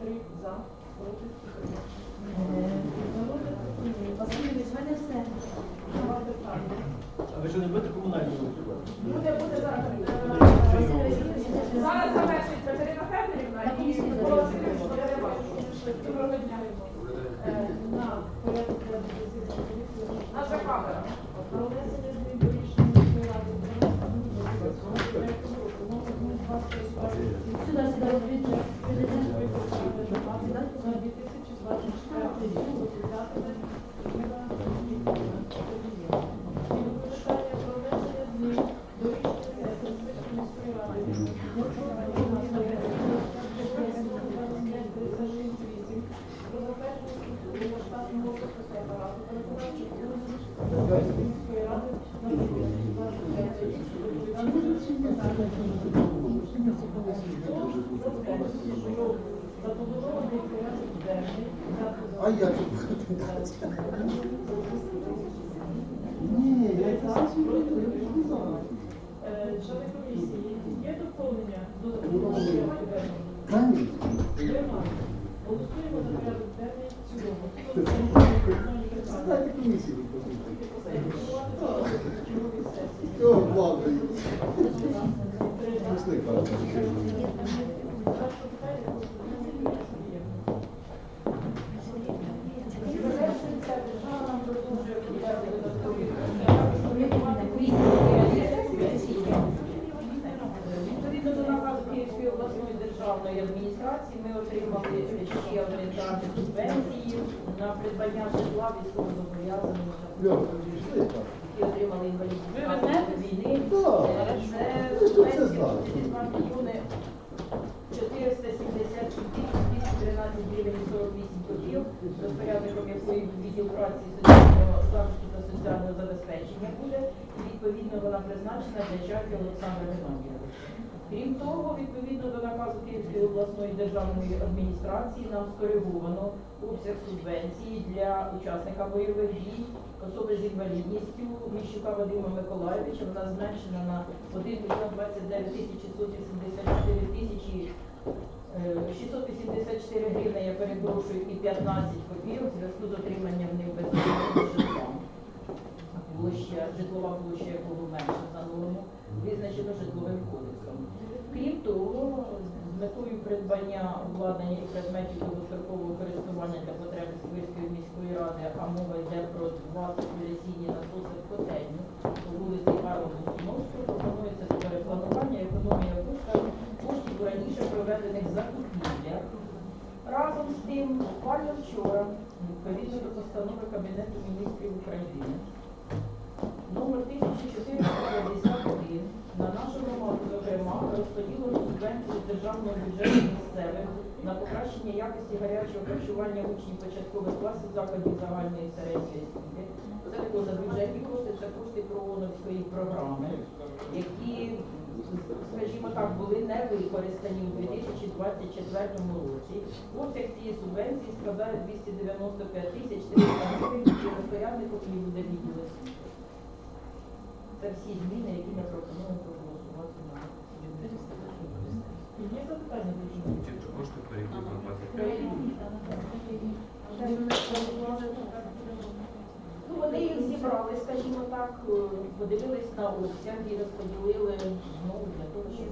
Три за, проти, утримався. В мене все. А ви що не будете комунальні? Буде, буде зараз. Васильович, Зараз завершить Катерина Федорівна На і комісії Микола завершить. Васильович буде бачити. Доброго дня. Е, На порядок денний засідання комісії. Камера. Про внесення змін до рішення міської ради України проекту номер 026 сюди, сюди, розбіжно. на 2024 рік депутатами Києва Кабінету. І використання про внесення змін до рішення Київської міської ради про затвердження структури штатного офісу апарату виконавчих органів міської ради на 2025 рік. Забудований порядок денний. А я тут. Ні, я Зараз Члени комісії, є доповнення до запропонованого порядку денного? Камінь. Немає. Голосуємо за порядок денний в цілому. Хто за пропоновані питання? Знаєте, комісії ви послухайте. Голосувати за чергові сесії. О, ладно. Три за. Пішли, пане. Перше питання голосування є. Завершується держава нам продовжує виділяти додаткові Відповідно до наказу Київської обласної державної адміністрації ми отримали ще один транш субвенції на придбання житла військовозобов'язаних, які отримали інвалідність Ви внаслідок війни. Так. Е, Це Ви ж тут все субвенція знали. 2 мільйони 476 тисяч 213 гривень 48 копійок, розпорядником якої відділ праці соціального захисту та соціального забезпечення буде, і відповідно вона призначена для чаки Олександра Геннадійовича. Крім того, відповідно до наказу Київської обласної державної адміністрації нам скориговано обсяг субвенції для учасника бойових дій, особи з інвалідністю Міщука Вадима Миколаєвича. Вона зменшена на 1 мільйон 29 тисяч 684 тисячі е, 684 гривни, я перепрошую, і 15 копійок в зв'язку з отриманням ним безпечного житла площа, житлова площа якого менше за норму, визначено житловим кодексом. Крім того, з метою придбання обладнання і предметів довгострокового користування для потреб Сквирської міської ради, а мова йде про два циркуляційні насоси в котельню Разом з тим, буквально вчора, відповідно до постанови Кабінету міністрів України, номер 1451 на нашу громаду, зокрема, розподілено субвенцію державного бюджету місцевих на покращення якості гарячого харчування учнів початкових класів закладів загальної середньої освіти. Це також за бюджетні кошти, це кошти ПРООНовської програми, які, скажімо так, були не використані у 2024 році. Обсяг цієї субвенції складає 295 тисяч 300 гривень, і розпорядником її буде відділ. Це всі зміни, які ми пропонуємо проголосувати на Є запитання жінки? Ті кошти перейдуть на 25. Ну, зібрали, скажімо так, е, подивились на обсяг і розподілили знову для того, щоб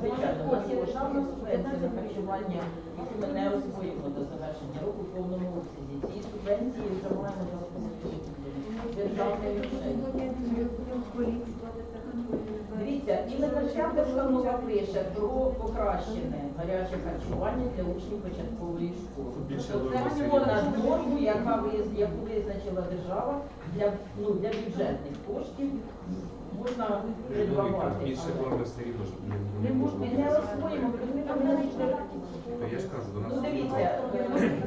Звичайно, у нас є державна субвенція на харчування, яку ми не освоїмо до завершення року в повному обсязі. Ці субвенції вже маємо розподілити. Дивіться, і ця постанова пише про покращене гаряче харчування для учнів початкової школи. Тобто це понад норму, яка яку визначила держава для, ну, для бюджетних коштів можна ж не, можна, ми не освоїмо, ми там не То я ж кажу, до нас. Ну дивіться, е,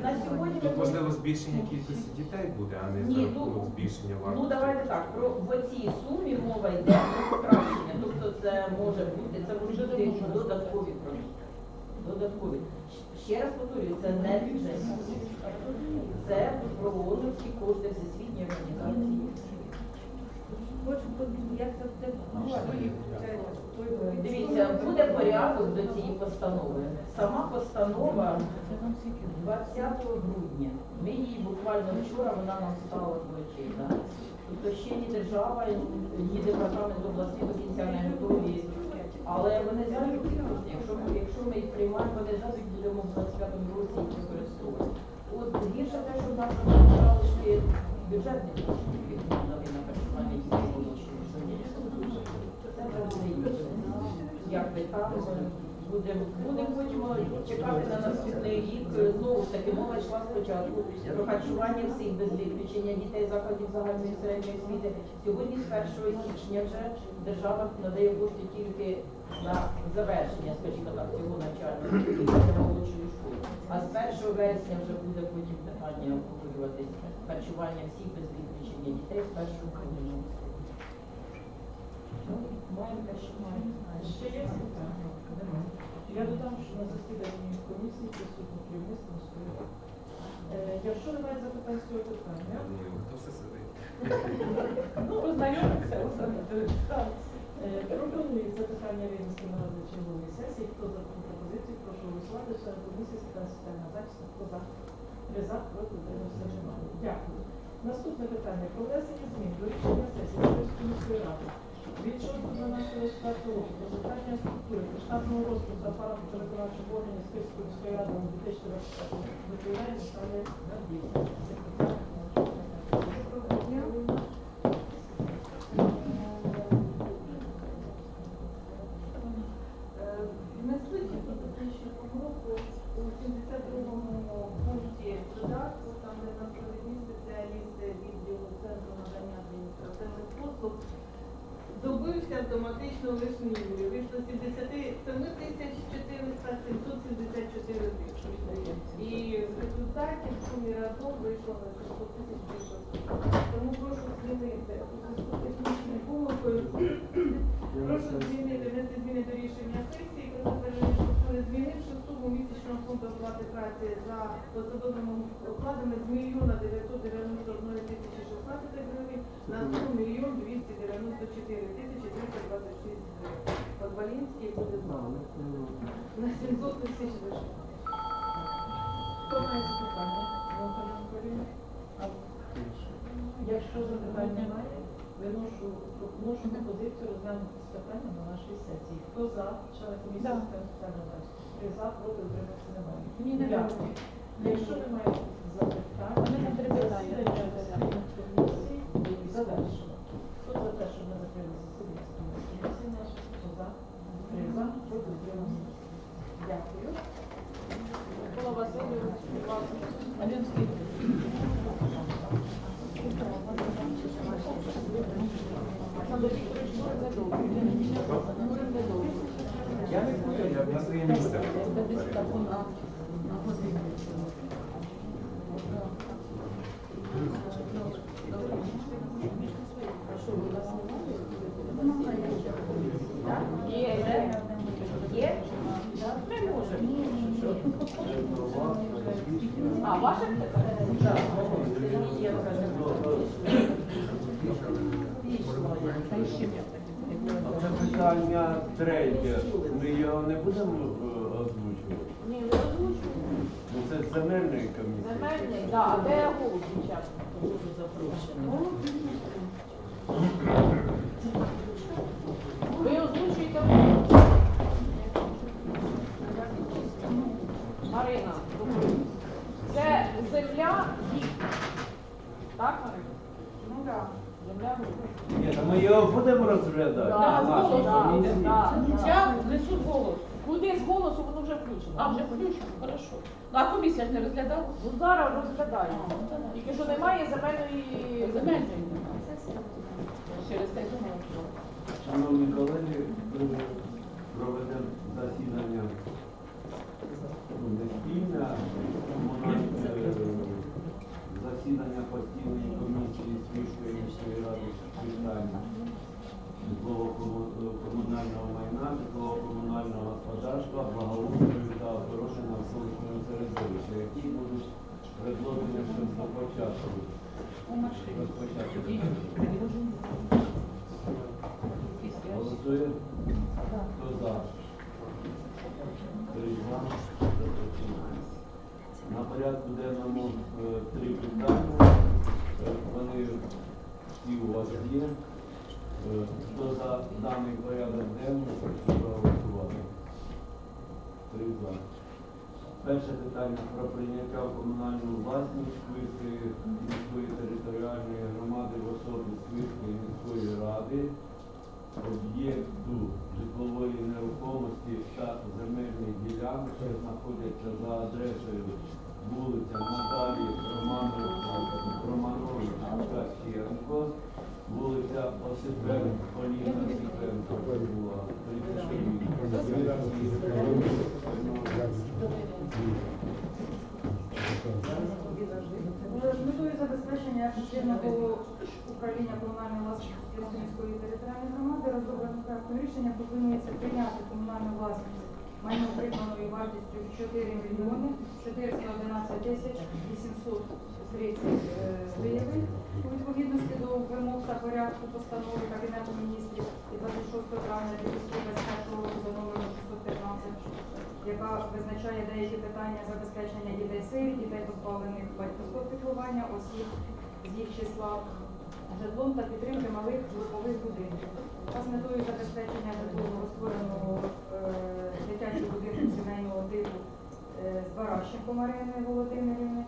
на сьогодні Тут ми можливо збільшення кількості дітей буде, а не Ні, за ну, рахунок збільшення Ну давайте так, про в цій сумі мова йде про покращення. Тобто це може бути, це можуть бути додаткові продукти. додаткові. Ще раз повторюю, це не бюджетні кошти. Це проголосовські кошти Всесвітньої організації. Хочу подивитися, як це буде. Дивіться, буде порядок до цієї постанови. Сама постанова 20 грудня. Ми її буквально вчора вона нам стала очей. Да? Тобто ще ні держава, ні департамент області до кінця не готові. Але вони зразу. Якщо ми, якщо ми їх приймаємо, вони зразу будемо в 25 році їх використовувати. От гірше те, що в нас залишки бюджетні кошти, які надали на харчування дітей молодших. Це вже буде інше. Як там будемо будемо потім чекати на наступний рік. Знову ж таки, мова йшла спочатку про харчування всіх без виключення дітей закладів загальної середньої освіти. Сьогодні з 1 січня вже держава надає кошти тільки на завершення, скажімо так, цього навчального молодшої школи. А з 1 вересня вже буде потім питання обговорюватись харчування всіх без виключення дітей з 1 грудня. Ну, Маємо те. Ще є питання? Немає. Я додам, що на засіданні комісії присутні керівництво ради. Е, Якщо немає запитань з цього питання, хто все сидить? ну, ознайомимося, ознайомимося. Е, питання винести на розгляд чергової сесії. Хто за таку пропозицію, прошу голосувати. Член комісії з питань соціального захисту. Хто за? Три за, проти, немає. Дякую. Наступне питання. Про внесення змін до рішення сесії Київської міської ради від 6.12.24 року про затвердження структури та штатного розпису апарату виконавчих органів Київської міської ради на 2024 року доповідає Наталія Гордіївна, секретар. Внесли ці фототехнічну помилку у 72-му пункті додатку, там де на провідні спеціалісти відділу центру надання адміністративних послуг, добився автоматично нулі. Вийшло 77 тисяч 400, 774 тисячі. І в результаті в сумі разом вийшло на 600 тисяч більше. Тому прошу змінити технічною помилкою Прошу змінити, внести зміни до рішення сесії змінивши суму місячного фонду оплати праці за посадовими окладами з мільйона 991 тисячі 16 гривень на суму мільйон 294 тисячі 326 гривень. Подвалінський буде мало. На 700 тисяч вище. Хто має запитання? Якщо запитань немає, виношу, вношу пропозицію розглянути питання на нашій сесії. Хто за, члени комісії з захисту? За, проти, утримався немає. Ні, немає. Якщо немає запитань, мене три питання. засідання засідання комісії завершено. Хто за те, щоб ми закрили засідання комісії наші? Хто за? Три за, проти, утримався. Дякую. Микола Васильович, будь ласка. Алінський. Я не буду, я на своє місце. Є, є, є. Ми можемо. А, питання? Так. Є Це питання третє. Ми його не будемо е, озвучувати. Ні, не озвучую. Ну, Це земельної комісії. Земельний, да, а де голуб дівчатка? Ви озвучуєте? Марина, це земля їхня. Так, Марина? Ну так. Земля. Ні, та ми його будемо розглядати. З голосу. Я голос. Куди з голосу воно вже включено? А, вже включено, хорошо. Ну, а комісія ж не розглядала? Ну зараз розглядаємо. Тільки що немає земельної Земельної Через те що. Шановні колеги, проведемо засідання ну, не спільне, а комунальне, е, засідання постійної комісії Світської міської ради з питань житлово-комунального майна, житлово-комунального господарства, благоустрою та У машині. розпочати. Їдь. Голосуємо? Хто за? Три за. Розпочинаємо. На порядку денному е, три питання. Е, Вони всі у вас є. Е, Хто за даний порядок денний, прошу проголосувати. Три за. Перше питання про прийняття в комунальну власність Сквирської міської територіальної громади в особі Сквирської міської ради об'єкту житлової нерухомості та земельних ділянок, що знаходяться за адресою вулиця Наталії Романович, Романович Кащенко, вулиця Осипенко, Поліна Осипенко, була 36. З метою забезпечення ефективного управління комунальної власності Київської територіальної громади розробленим проектом рішення пропонується прийняти комунальну власність майно придбаною вартістю 4 мільйони 411 тисяч 830 е, гривень. У відповідності до вимог та порядку постанови Кабінету міністрів від 26 травня 2021 року за номером 615 яка визначає деякі питання забезпечення дітей сиріт, дітей позбавлених батьківського піклування, осіб з їх числа житлом та підтримки малих групових будинків. Та з метою забезпечення житлового створеного е, дитячого будинку сімейного типу е, з Баращенко Марини Володимирівни.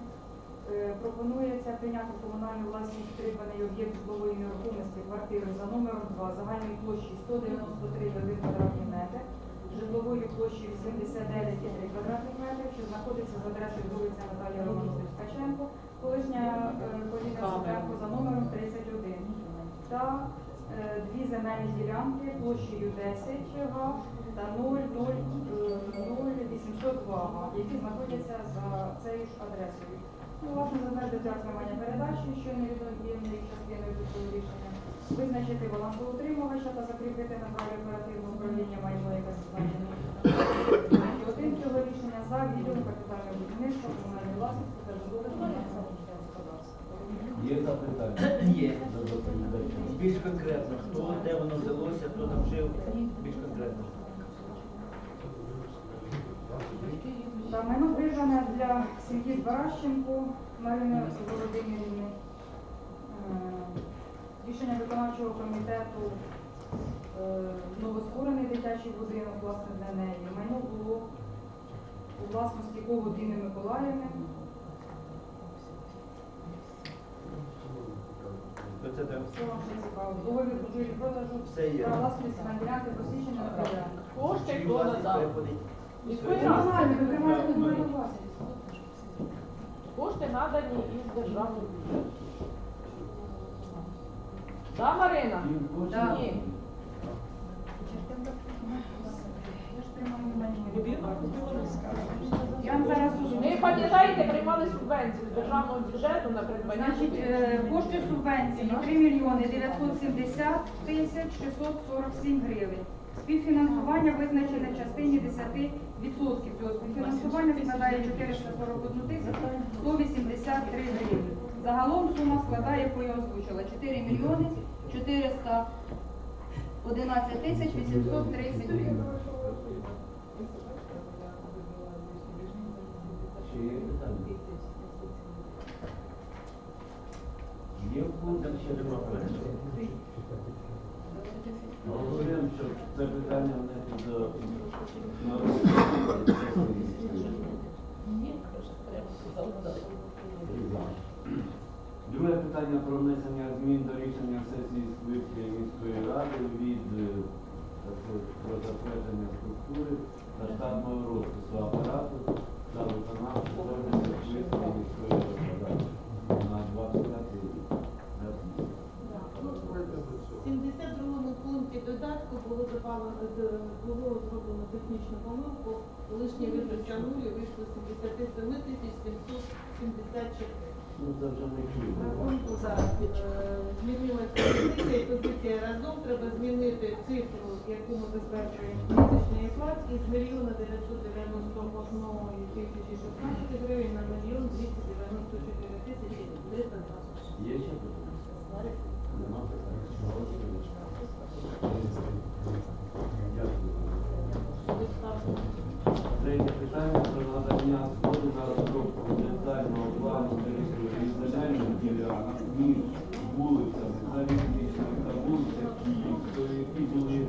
Е, Пропонується прийняти комунальну власність придбаний об'єкт житлової нерухомості квартири за номером 2 загальної площі 193 квадратні метри житловою площею 79,3 квадратних метрів, що знаходиться за адресою вулиця Наталія Романович Ткаченко, колишня е, Поліна Сиденко за номером 31. Та е, дві земельні ділянки площею 10 га та 0,0802 га, які знаходяться за цією ж адресою. Ну, власне, затвердити отримання передачі, що невідомірною частиною до цього рішення, визначити балансоутримувача та закріпити на праві оперативного управління майно, яке зазначено. Один цього рішення за відділом капітального будівництва, комунальної власності та. Є запитання? Є. До доповідача. Більш конкретно, хто, де воно взялося, хто там жив, більш конкретно. Та майно придбане для сім'ї Баращенко Марини Володимирівни. Е, Рішення виконавчого комітету е, новостворений дитячий будинок, власне, для неї. Майно було у власності Когутини Миколаївни. Це там? Договір купівлі продажу Все є. права власності на ділянки посвідчення на. Кошти Чиї хто власність надав? переходить? Міської Ви ради. нормально, ви приймаєте комунальну власність. Кошти надані із державного бюджету. Да, Марина? Да. надані? Я ж приймаю власність. купили Я вам зараз дуже Ви пам'ятаєте, приймали субвенцію з державного бюджету на придбання Значить, е, кошти субвенції 3 мільйони 970 тисяч 647 гривень. Співфінансування визначене в частині 10%. Цього співфінансування складає 441 тисячу 183 гривні. Загалом сума складає, яку я озвучила, 4 мільйони 411 тисяч 830 гривень. Є питання? Є курсі? Ще нема питань. Говоримо, що це питання треба залишати. Друге питання про внесення змін до рішення сесії Сквирської міської ради від е, про затвердження структури та штатного розпису апарату та виконавчого органів Сквирської міської ради на 25 рік. В 72 пункті додатку було було зроблено технічну помилку. Колишній виборця нулі вийшло 77 тисяч 774 рахунку заробітчика. Е, Треба змінити цифру, яку ми затверджуємо місячний оклад, із мільйона 991 тисячі 16 гривень на мільйон 294 тисячі 320. Є ще. На розробку детального плану території ділянок між вулицями Залізничною та вулиця Київською, які були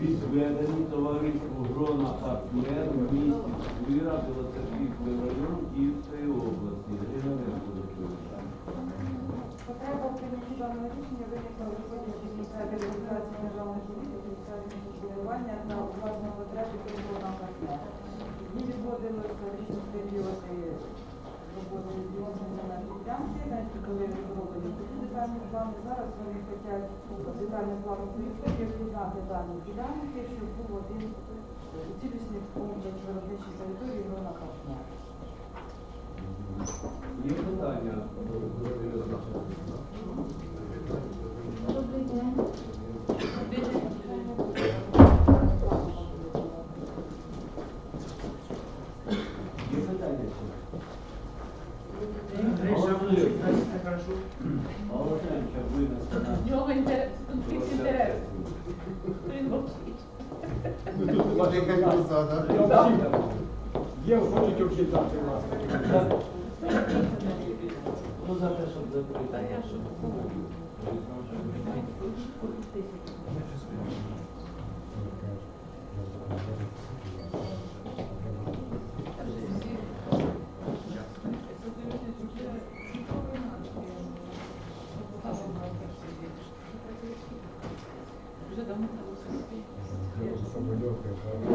відведені товариству Грона партнер в місті Свира, Білоцерківський район Київської області. Потреба в прийнятті даного рішення виникла у здійснення реалізації державної політики будування та власного відводилося періоди роботи здійснення на ділянки, навіть коли розроблені такі детальні плани. Зараз вони хочуть детальним планом території об'єднати дані ділянки, щоб був один цілісний комплекс виробничих територій на партнера. Є питання до Хорошо. Оленча винесе на В нього інтерес, конфлікт інтересів. Він мовчить. Є, хочуть об'єднати вас. Ну, за те, Okay.